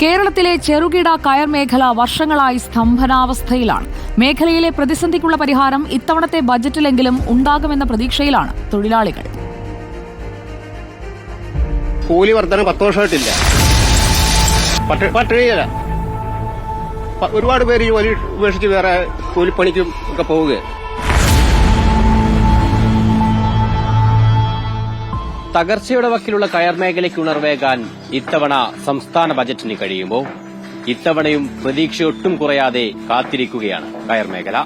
കേരളത്തിലെ ചെറുകിട കയർ മേഖല വർഷങ്ങളായി സ്തംഭനാവസ്ഥയിലാണ്. മേഖലയിലെ പ്രതിസന്ധിക്കുള്ള പരിഹാരം ഇത്തവണത്തെ ബജറ്റിലെങ്കിലും ഉണ്ടാകുമെന്ന പ്രതീക്ഷയിലാണ് തൊഴിലാളികൾ. കൂലി വർധന പത്ത് വർഷമായിട്ടില്ല. ഒരുപാട് പേര് ജോലി ഉപേക്ഷിച്ച് വേറെ കൂലിപ്പണിക്കും ഒക്കെ പോവുക തകർച്ചയുടെ വക്കിലുള്ള കയർ മേഖലയ്ക്ക് ഉണർവേകാൻ ഇത്തവണ സംസ്ഥാന ബജറ്റിന് കഴിയുമ്പോൾ ഇത്തവണയും പ്രതീക്ഷയൊട്ടും കുറയാതെ കാത്തിരിക്കുകയാണ് കയർ മേഖല.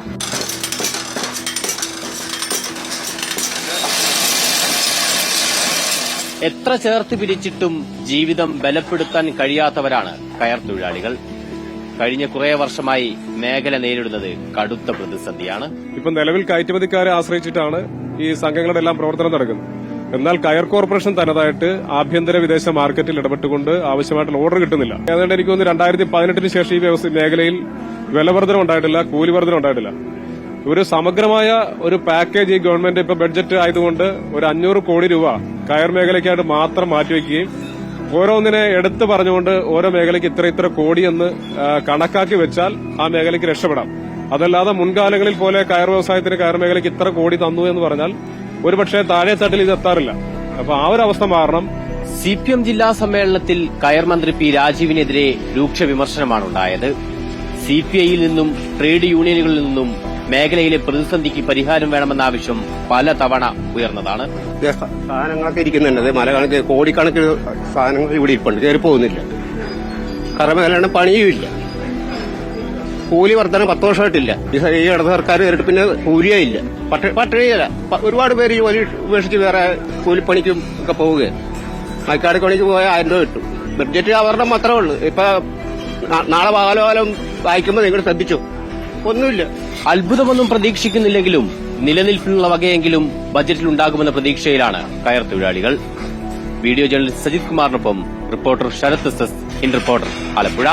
എത്ര ചേർത്ത് പിരിച്ചിട്ടും ജീവിതം ബലപ്പെടുത്താൻ കഴിയാത്തവരാണ് കയർ തൊഴിലാളികൾ. കഴിഞ്ഞ കുറേ വർഷമായി മേഖല നേരിടുന്നത് കടുത്ത പ്രതിസന്ധിയാണ്. ഇപ്പൊ നിലവിൽ കയറ്റുമതിക്കാരെ ആശ്രയിച്ചിട്ടാണ് ഈ സംഘങ്ങളുടെ എല്ലാം പ്രവർത്തനം നടക്കുന്നത്. എന്നാൽ കയർ കോർപ്പറേഷൻ തനതായിട്ട് ആഭ്യന്തര വിദേശ മാർക്കറ്റിൽ ഇടപെട്ടുകൊണ്ട് ആവശ്യമായിട്ടുള്ള ഓർഡർ കിട്ടുന്നില്ല. അതുകൊണ്ട് എനിക്ക് തോന്നുന്നു രണ്ടായിരത്തി പതിനെട്ടിന് ശേഷം ഈ വ്യവസ്ഥ മേഖലയിൽ വിലവർദ്ധനം ഉണ്ടായിട്ടില്ല കൂലിവർദ്ധന ഉണ്ടായിട്ടില്ല. ഒരു സമഗ്രമായ ഒരു പാക്കേജ് ഈ ഗവൺമെന്റ് ഇപ്പൊ ബഡ്ജറ്റ് ആയതുകൊണ്ട് ഒരു അഞ്ഞൂറ് കോടി രൂപ കയർ മേഖലയ്ക്കായിട്ട് മാത്രം മാറ്റിവെക്കുകയും ഓരോന്നിനെ എടുത്തു പറഞ്ഞുകൊണ്ട് ഓരോ മേഖലയ്ക്ക് ഇത്ര ഇത്ര കോടി എന്ന് കണക്കാക്കി വെച്ചാൽ ആ മേഖലയ്ക്ക് രക്ഷപ്പെടാം. അതല്ലാതെ മുൻകാലങ്ങളിൽ പോലെ കയർ വ്യവസായത്തിന് കയർ മേഖലയ്ക്ക് ഇത്ര കോടി തന്നു എന്ന് പറഞ്ഞാൽ ഒരുപക്ഷെ താഴെ തട്ടിൽ ഇത് എത്താറില്ല. അപ്പൊ ആ ഒരു അവസ്ഥ മാറണം. സി പി എം ജില്ലാ സമ്മേളനത്തിൽ കയർ മന്ത്രി പി രാജീവിനെതിരെ രൂക്ഷ വിമർശനമാണ് ഉണ്ടായത്. സി പി ഐയിൽ നിന്നും ട്രേഡ് യൂണിയനുകളിൽ നിന്നും മേഖലയിലെ പ്രതിസന്ധിക്ക് പരിഹാരം വേണമെന്ന ആവശ്യം പലതവണ ഉയർന്നതാണ്. ദേ സ- സാധനങ്ങളൊക്കെ ഇരിക്കുന്നുണ്ട്. മല കണക്കിന് കോടിക്കണക്കിന് സാധനങ്ങൾ ഇവിടെ ഇരിപ്പുണ്ട്. കയറി പോകുന്നില്ല കറമേലാണ് പണിയുമില്ല. കൂലി വർധന പത്ത് വർഷമായിട്ടില്ല. ഈ ഇടത് സർക്കാർ നേരിട്ട് പിന്നെ കൂലിയേ ഇല്ല പട്ട- പട്ടിണിയല്ല ഒരുപാട് പേര് ജോലി ഉപേക്ഷിച്ച് വേറെ കൂലിപ്പണിക്കും ഒക്കെ പോവുകയാണ് മൈക്കാട് പണിക്ക് പോയാൽ ആയിരം രൂപ കിട്ടും. ബഡ്ജറ്റ് അവരുടെ മാത്രമേ ഉള്ളൂ. ഇപ്പൊ നാളെ പകലോലം വായിക്കുമ്പോൾ നിങ്ങൾ ശ്രദ്ധിച്ചു? ഒന്നുമില്ല. അത്ഭുതമൊന്നും പ്രതീക്ഷിക്കുന്നില്ലെങ്കിലും നിലനിൽപ്പിനുള്ള വകയെങ്കിലും ബജറ്റിൽ ഉണ്ടാകുമെന്ന പ്രതീക്ഷയിലാണ് കയർ തൊഴിലാളികൾ. Video journalist Sajith കുമാറിനൊപ്പം reporter Sarath S S in reporter Alappuzha.